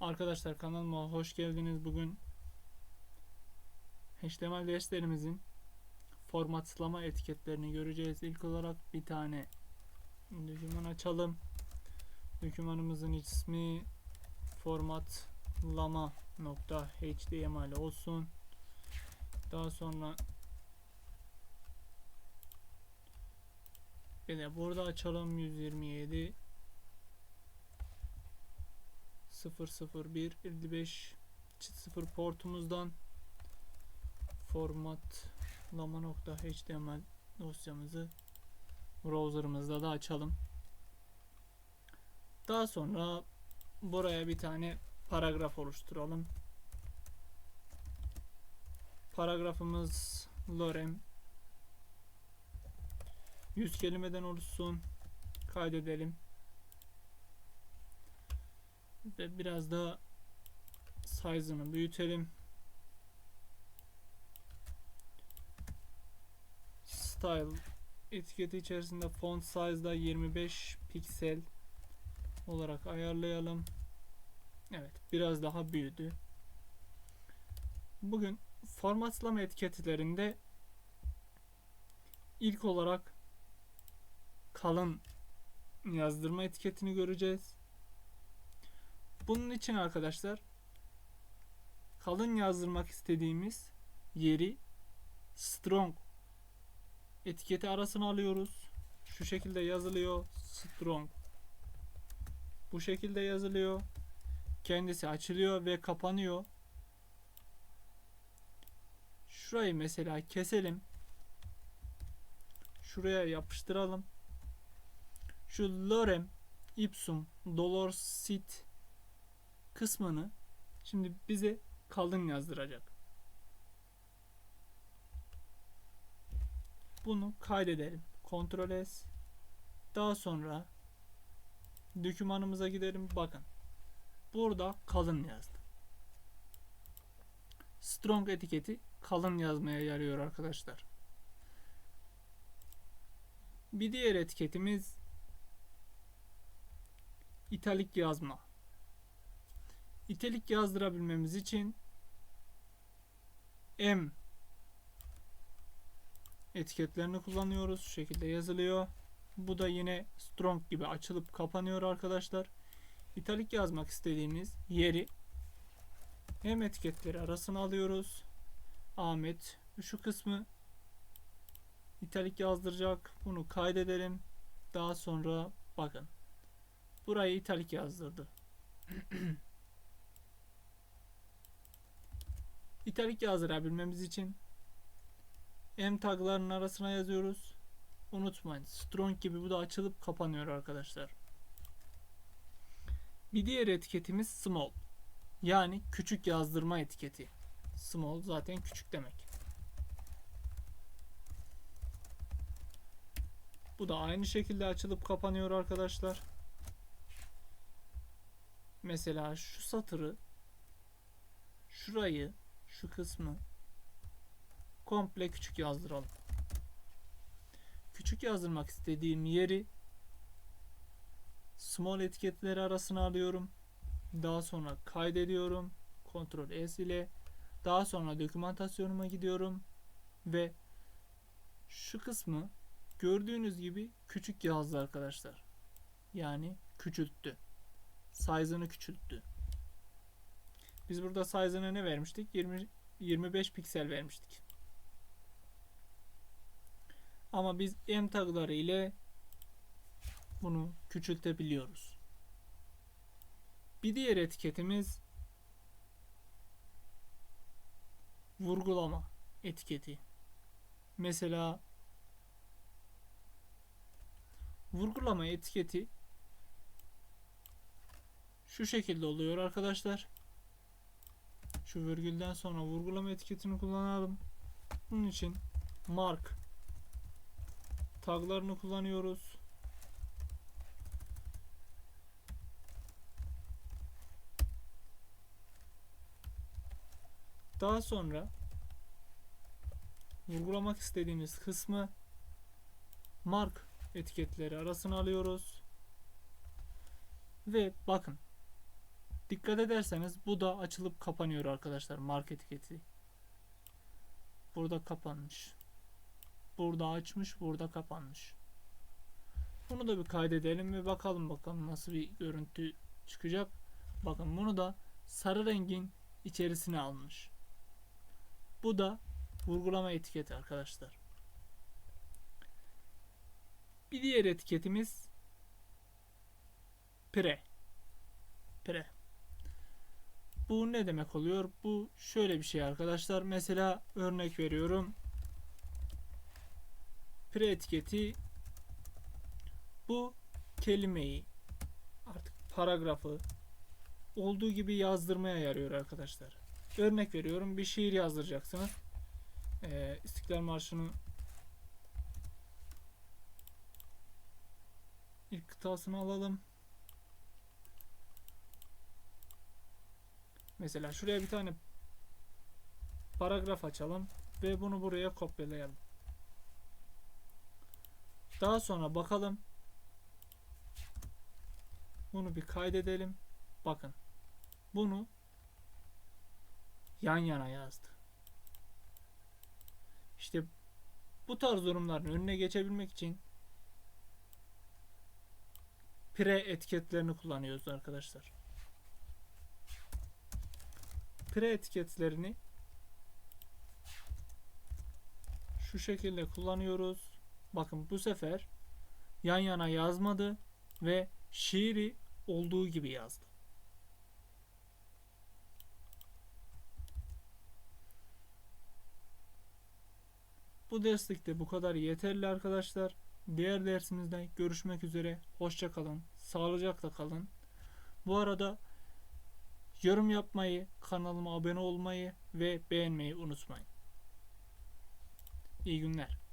Arkadaşlar kanalıma hoş geldiniz. Bugün HTML derslerimizin formatlama etiketlerini göreceğiz. İlk olarak bir tane doküman açalım. Dokümanımızın ismi formatlama.html olsun. Daha sonra bir de burada açalım 127 001 55 0 portumuzdan formatlama.html dosyamızı browser'ımızda da açalım. Daha sonra buraya bir tane paragraf oluşturalım. Paragrafımız lorem 100 kelimeden oluşsun. Kaydedelim. Ve biraz da size'ını büyütelim. Style etiketi içerisinde font size'da 25 piksel olarak ayarlayalım. Evet, biraz daha büyüdü. Bugün formatlama etiketlerinde ilk olarak kalın yazdırma etiketini göreceğiz. Bunun için arkadaşlar kalın yazdırmak istediğimiz yeri strong etiketi arasına alıyoruz. Şu şekilde yazılıyor. Strong. Bu şekilde yazılıyor. Kendisi açılıyor ve kapanıyor. Şurayı mesela keselim. Şuraya yapıştıralım. Şu lorem ipsum dolor sit kısmını şimdi bize kalın yazdıracak. Bunu kaydedelim. Ctrl S. Daha sonra dokümanımıza gidelim. Bakın. Burada kalın yazdı. Strong etiketi kalın yazmaya yarıyor arkadaşlar. Bir diğer etiketimiz italik yazma. İtalik yazdırabilmemiz için M etiketlerini kullanıyoruz. Şu şekilde yazılıyor. Bu da yine strong gibi açılıp kapanıyor arkadaşlar. İtalik yazmak istediğimiz yeri hem etiketleri arasına alıyoruz. Ahmet şu kısmı italik yazdıracak. Bunu kaydedelim. Daha sonra bakın. Burayı italik yazdırdı. italik yazdırabilmemiz için M taglarının arasına yazıyoruz. Unutmayın. Strong gibi bu da açılıp kapanıyor arkadaşlar. Bir diğer etiketimiz small. Yani küçük yazdırma etiketi. Small zaten küçük demek. Bu da aynı şekilde açılıp kapanıyor arkadaşlar. Mesela şu satırı şurayı şu kısmı komple küçük yazdıralım. Küçük yazdırmak istediğim yeri small etiketleri arasına alıyorum. Daha sonra kaydediyorum. Ctrl S ile daha sonra dokümantasyonuma gidiyorum ve şu kısmı gördüğünüz gibi küçük yazdı arkadaşlar. Yani küçülttü. Size'ını küçülttü. Biz burada size'ını ne vermiştik? 20 25 piksel vermiştik. Ama biz M tagları ile bunu küçültebiliyoruz. Bir diğer etiketimiz vurgulama etiketi. Mesela vurgulama etiketi şu şekilde oluyor arkadaşlar. Şu virgülden sonra vurgulama etiketini kullanalım. Bunun için mark taglarını kullanıyoruz. Daha sonra vurgulamak istediğimiz kısmı mark etiketleri arasına alıyoruz. Ve bakın Dikkat ederseniz bu da açılıp kapanıyor arkadaşlar marka etiketi. Burada kapanmış. Burada açmış, burada kapanmış. Bunu da bir kaydedelim ve bakalım bakalım nasıl bir görüntü çıkacak. Bakın bunu da sarı rengin içerisine almış. Bu da vurgulama etiketi arkadaşlar. Bir diğer etiketimiz pre. Pre. Bu ne demek oluyor? Bu şöyle bir şey arkadaşlar. Mesela örnek veriyorum. Pre etiketi bu kelimeyi artık paragrafı olduğu gibi yazdırmaya yarıyor arkadaşlar. Örnek veriyorum bir şiir yazdıracaksınız. Ee, İstiklal Marşı'nı ilk kıtasını alalım. Mesela şuraya bir tane paragraf açalım ve bunu buraya kopyalayalım. Daha sonra bakalım. Bunu bir kaydedelim. Bakın. Bunu yan yana yazdı. İşte bu tarz durumların önüne geçebilmek için pre etiketlerini kullanıyoruz arkadaşlar. Pre etiketlerini şu şekilde kullanıyoruz. Bakın bu sefer yan yana yazmadı ve şiiri olduğu gibi yazdı. Bu derslikte bu kadar yeterli arkadaşlar. Diğer dersimizde görüşmek üzere. Hoşça kalın. Sağlıcakla kalın. Bu arada yorum yapmayı, kanalıma abone olmayı ve beğenmeyi unutmayın. İyi günler.